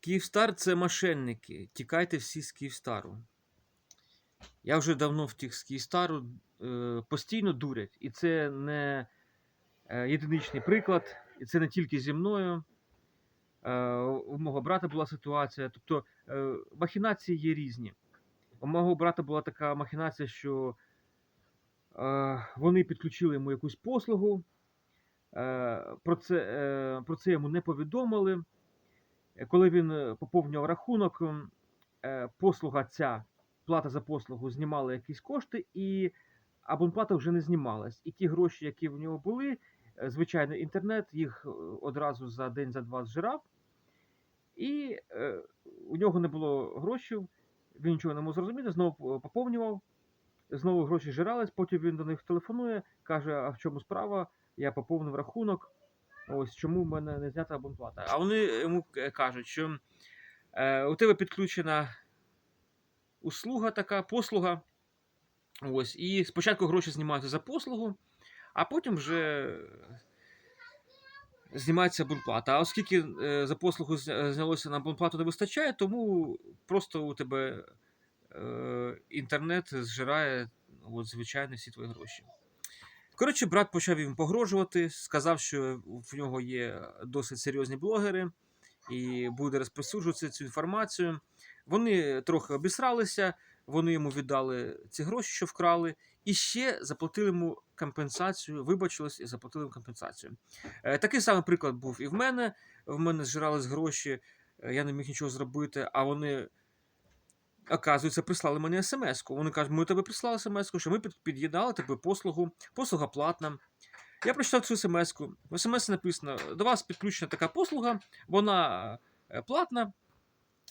Київстар це мошенники. Тікайте всі з Київстару. Я вже давно втік з Київстару, е, постійно дурять. І це не е, єдиничний приклад, і це не тільки зі мною. Е, у мого брата була ситуація. Тобто махінації є різні. У мого брата була така махінація, що вони підключили йому якусь послугу. Про, це, про це йому не повідомили. Е, Коли він е, поповнював рахунок, е, послуга ця, плата за послугу, знімала якісь кошти, і абонплата вже не знімалась. І ті гроші, які в нього були, звичайно, інтернет їх одразу за день, за два зжирав. І у нього не було грошей, він нічого не мог зрозуміти, знову поповнював, знову гроші жирались, потім він до них телефонує, каже, а в чому справа? Я поповнив рахунок. Ось чому в мене не знята абонплата. А вони йому кажуть, що е, у тебе підключена услуга така, послуга. Ось, і спочатку гроші знімаються за послугу, а потім вже знімається абонплата. А оскільки е, за послугу знялося на абонплату не вистачає, тому просто у тебе е, інтернет зжирає от, звичайно всі твої гроші. Коротше, брат почав їм погрожувати, сказав, що в нього є досить серйозні блогери і буде розповсюджувати цю інформацію. Вони трохи обісралися, вони йому віддали ці гроші, що вкрали, і ще заплатили йому компенсацію, вибачились і заплатили йому компенсацію. Е, Такий самий приклад був і в мене. В мене зжирались гроші, е, я не міг нічого зробити, а вони. Оказується, прислали мені смс-ку. Вони кажуть, ми тебе прислали смс-ку, що ми під- під'єднали тебе послугу, послуга платна. Я прочитав цю смс-ку. В смс написано: до вас підключена така послуга, вона е, платна.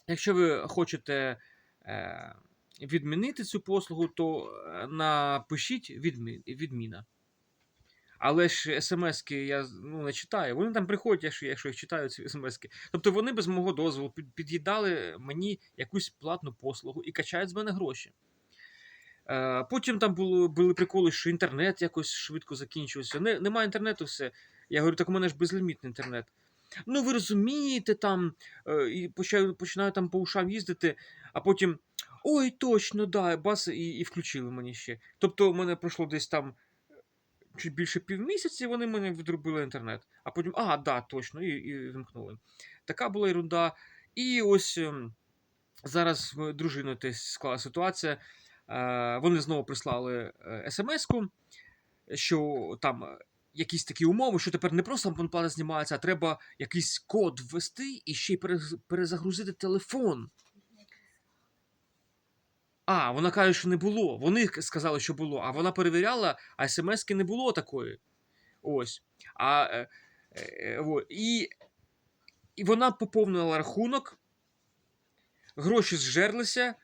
Якщо ви хочете е, відмінити цю послугу, то е, напишіть відмі- відміна. Але ж смс-ки я ну, не читаю. Вони там приходять, якщо, якщо їх читаю, ці смс-ки. Тобто вони без мого дозволу під'їдали мені якусь платну послугу і качають з мене гроші. Е, потім там було, були приколи, що інтернет якось швидко закінчився. Не, немає інтернету все. Я говорю, так у мене ж безлімітний інтернет. Ну, ви розумієте, там, е, і починаю, починаю там по ушам їздити, а потім. Ой, точно, да, бас, і, і включили мені ще. Тобто, у мене пройшло десь там чуть більше півмісяці, вони мене відробили інтернет. А потім, а, да, точно, і, і вимкнули. Така була ерунда. І ось ем, зараз з дружиною теж склала ситуація. Е, вони знову прислали е, смс-ку, що там якісь такі умови, що тепер не просто абонплата знімається, а треба якийсь код ввести і ще й перезагрузити телефон. А, вона каже, що не було. Вони сказали, що було, а вона перевіряла, а смс-ки не було такої. Ось. А, е, е, і, і вона поповнила рахунок, гроші зжерлися.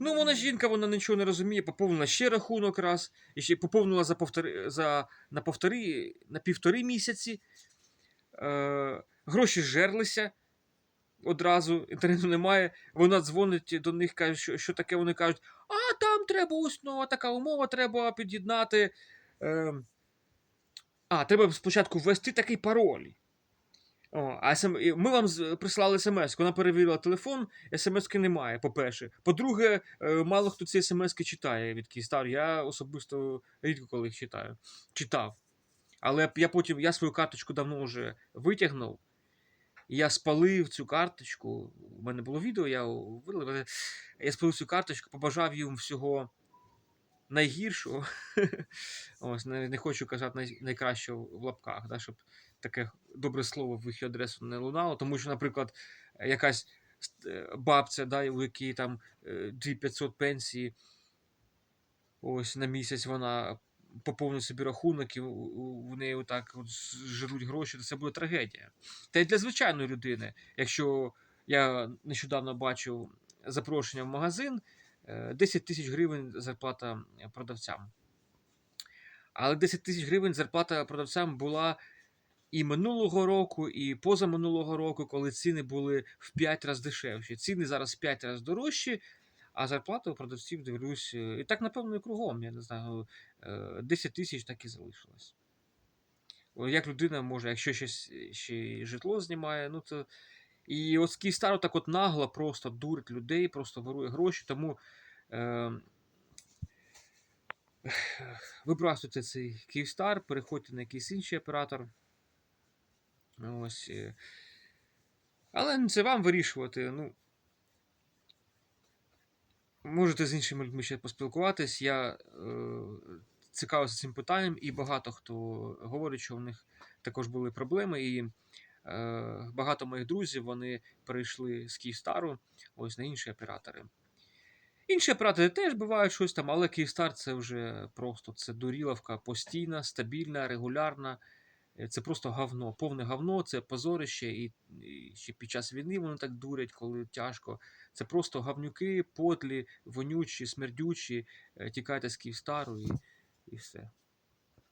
Ну, вона жінка, вона нічого не розуміє, поповнила ще рахунок раз, і ще поповнила за повтори, за, на, повтори, на півтори місяці. Е, гроші зжерлися одразу, інтернету немає. Вона дзвонить до них, каже, що, що таке. Вони кажуть, а там треба ось така умова, треба під'єднати. Е, а, треба спочатку ввести такий пароль. О, а см... ми вам прислали смс. Вона перевірила телефон, смс-ки немає, по-перше. По-друге, е, мало хто ці смс-ки читає від Київстар. Я особисто рідко коли їх читаю. Читав. Але я потім я свою карточку давно вже витягнув. І Я спалив цю карточку. У мене було відео, я вилив. але Я спалив цю карточку, побажав їм всього найгіршого. Ось, не, не хочу казати най, найкращого в лапках, да, щоб таке добре слово в їх адресу не лунало. Тому що, наприклад, якась е, бабця, да, у якій там е, 2500 пенсії, ось на місяць вона поповнить собі рахунок, і в неї отак от жируть гроші, то це буде трагедія. Та й для звичайної людини, якщо я нещодавно бачив запрошення в магазин, е, 10 тисяч гривень зарплата продавцям. Але 10 тисяч гривень зарплата продавцям була і минулого року, і позаминулого року, коли ціни були в 5 разів дешевші. Ціни зараз в 5 разів дорожчі, а зарплата у продавців дивлюсь. е, І так, напевно, і кругом, я не знаю, е, 10 тисяч так і залишилось. Як людина може, якщо ще, с- ще житло знімає, ну то І от з Київстару так от нагло просто дурить людей, просто ворує гроші, тому. Е, Вибрасуйте цей Київстар, переходьте на якийсь інший оператор. Ось. е. Але це вам вирішувати. Ну, можете з іншими людьми ще поспілкуватись. Я е, цікавився цим питанням, і багато хто говорить, що в них також були проблеми. І е, багато моїх друзів вони перейшли з Київстару ось на інші оператори. Інші оператори теж бувають щось там, але Київстар це вже просто це дуріловка постійна, стабільна, регулярна. Е, Це просто гавно, повне гавно, це позорище, і, і ще під час війни вони так дурять, коли тяжко. Це просто гавнюки, подлі, вонючі, смердючі. Е, Тікайте з Київстару і, і все.